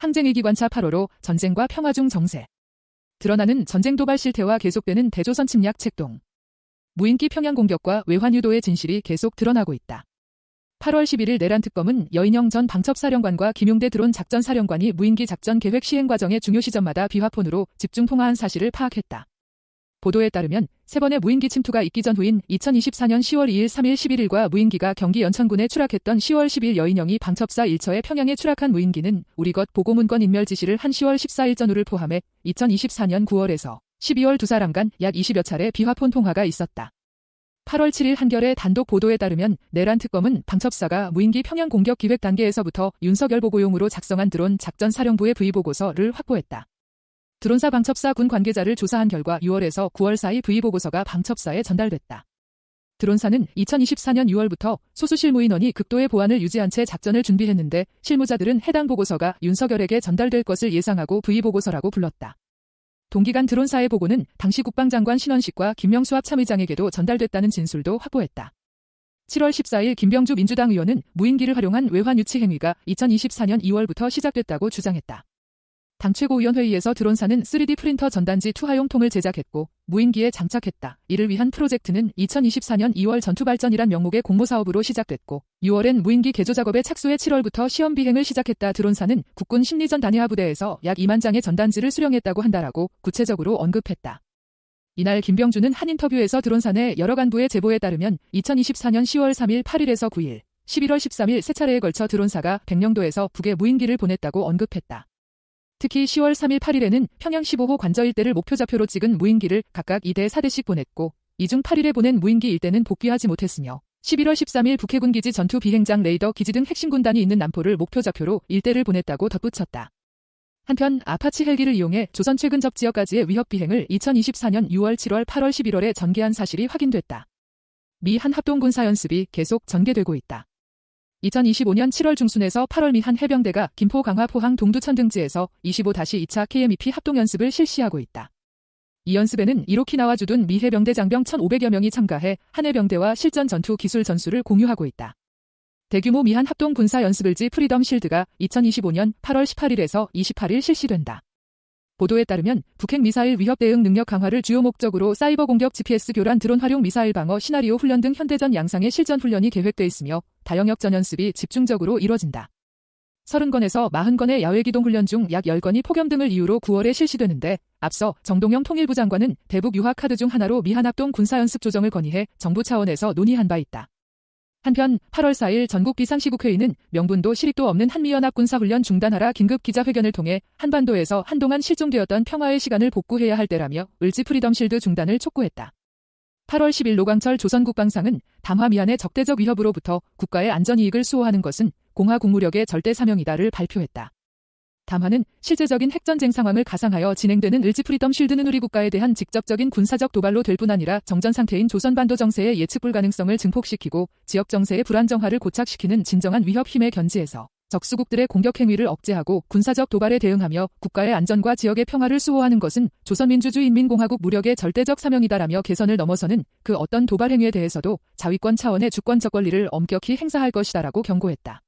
항쟁위 기관차 8호로 전쟁과 평화 중 정세. 드러나는 전쟁 도발 실태와 계속되는 대조선 침략 책동. 무인기 평양 공격과 외환 유도의 진실이 계속 드러나고 있다. 8월 11일 내란 특검은 여인영 전 방첩사령관과 김용대 드론 작전사령관이 무인기 작전 계획 시행 과정의 중요 시점마다 비화폰으로 집중 통화한 사실을 파악했다. 보도에 따르면 세 번의 무인기 침투가 있기 전후인 2024년 10월 2일, 3일, 11일과 무인기가 경기 연천군에 추락했던 10월 10일 여인영이 방첩사 1처에 평양에 추락한 무인기는 우리 것 보고문건 인멸 지시를 한 10월 14일 전후를 포함해 2024년 9월에서 12월 두 사람 간 약 20여 차례 비화폰 통화가 있었다. 8월 7일 한겨레 단독 보도에 따르면 내란 특검은 방첩사가 무인기 평양 공격 기획 단계에서부터 윤석열 보고용으로 작성한 드론 작전 사령부의 V보고서를 확보했다. 드론사 방첩사 군 관계자를 조사한 결과 6월에서 9월 사이 V보고서가 방첩사에 전달됐다. 드론사는 2024년 6월부터 소수 실무 인원이 극도의 보안을 유지한 채 작전을 준비했는데 실무자들은 해당 보고서가 윤석열에게 전달될 것을 예상하고 V보고서라고 불렀다. 동기간 드론사의 보고는 당시 국방장관 신원식과 김명수 합참의장에게도 전달됐다는 진술도 확보했다. 7월 14일 김병주 민주당 의원은 무인기를 활용한 외환 유치 행위가 2024년 2월부터 시작됐다고 주장했다. 당 최고위원회의에서 드론사는 3D 프린터 전단지 투하용 통을 제작했고 무인기에 장착했다. 이를 위한 프로젝트는 2024년 2월 전투발전이란 명목의 공모사업으로 시작됐고 6월엔 무인기 개조 작업에 착수해 7월부터 시험 비행을 시작했다. 드론사는 국군 심리전 단위화 부대에서 약 2만 장의 전단지를 수령했다고 한다라고 구체적으로 언급했다. 이날 김병주는 한 인터뷰에서 드론사 내 여러 간부의 제보에 따르면 2024년 10월 3일 8일에서 9일, 11월 13일 세 차례에 걸쳐 드론사가 백령도에서 북에 무인기를 보냈다고 언급했다. 특히 10월 3일 8일에는 평양 15호 관저 일대를 목표 좌표로 찍은 무인기를 각각 2대 4대씩 보냈고 이 중 8일에 보낸 무인기 일대는 복귀하지 못했으며 11월 13일 북해군 기지 전투 비행장 레이더 기지 등 핵심 군단이 있는 남포를 목표 좌표로 일대를 보냈다고 덧붙였다. 한편 아파치 헬기를 이용해 조선 최근 적 지역까지의 위협 비행을 2024년 6월, 7월, 8월, 11월에 전개한 사실이 확인됐다. 미 한 합동군사 연습이 계속 전개되고 있다. 2025년 7월 중순에서 8월 미 한 해병대가 김포 강화 포항 동두천 등지에서 25-2차 KMEP 합동연습을 실시하고 있다. 이 연습에는 이로키나와 주둔 미 해병대 장병 1,500여 명이 참가해 한 해병대와 실전 전투 기술 전술을 공유하고 있다. 대규모 미한 합동 군사 연습을지 프리덤 실드가 2025년 8월 18일에서 28일 실시된다. 보도에 따르면 북핵 미사일 위협 대응 능력 강화를 주요 목적으로 사이버 공격 GPS 교란 드론 활용 미사일 방어 시나리오 훈련 등 현대전 양상의 실전 훈련이 계획돼 있으며 다영역 전연습이 집중적으로 이뤄진다. 30건에서 40건의 야외 기동 훈련 중 약 10건이 폭염 등을 이유로 9월에 실시되는데 앞서 정동영 통일부 장관은 대북 유화 카드 중 하나로 미한합동 군사연습 조정을 건의해 정부 차원에서 논의한 바 있다. 한편 8월 4일 전국 비상시국회의는 명분도 실익도 없는 한미연합 군사훈련 중단하라 긴급 기자회견을 통해 한반도에서 한동안 실종되었던 평화의 시간을 복구해야 할 때라며 을지 프리덤 실드 중단을 촉구했다. 8월 10일 노광철 조선국방상은 담화 미안의 적대적 위협으로부터 국가의 안전이익을 수호하는 것은 공화 국무력의 절대 사명이다를 발표했다. 담화는 실제적인 핵전쟁 상황을 가상하여 진행되는 을지 프리덤 쉴드는 우리 국가에 대한 직접적인 군사적 도발로 될 뿐 아니라 정전 상태인 조선 반도 정세의 예측 불가능성을 증폭시키고 지역 정세의 불안정화를 고착시키는 진정한 위협 힘에 견지해서 적수국들의 공격 행위를 억제하고 군사적 도발에 대응하며 국가의 안전과 지역의 평화를 수호하는 것은 조선민주주의인민공화국 무력의 절대적 사명이다라며 개선을 넘어서는 그 어떤 도발 행위에 대해서도 자위권 차원의 주권적 권리를 엄격히 행사할 것이다라고 경고했다.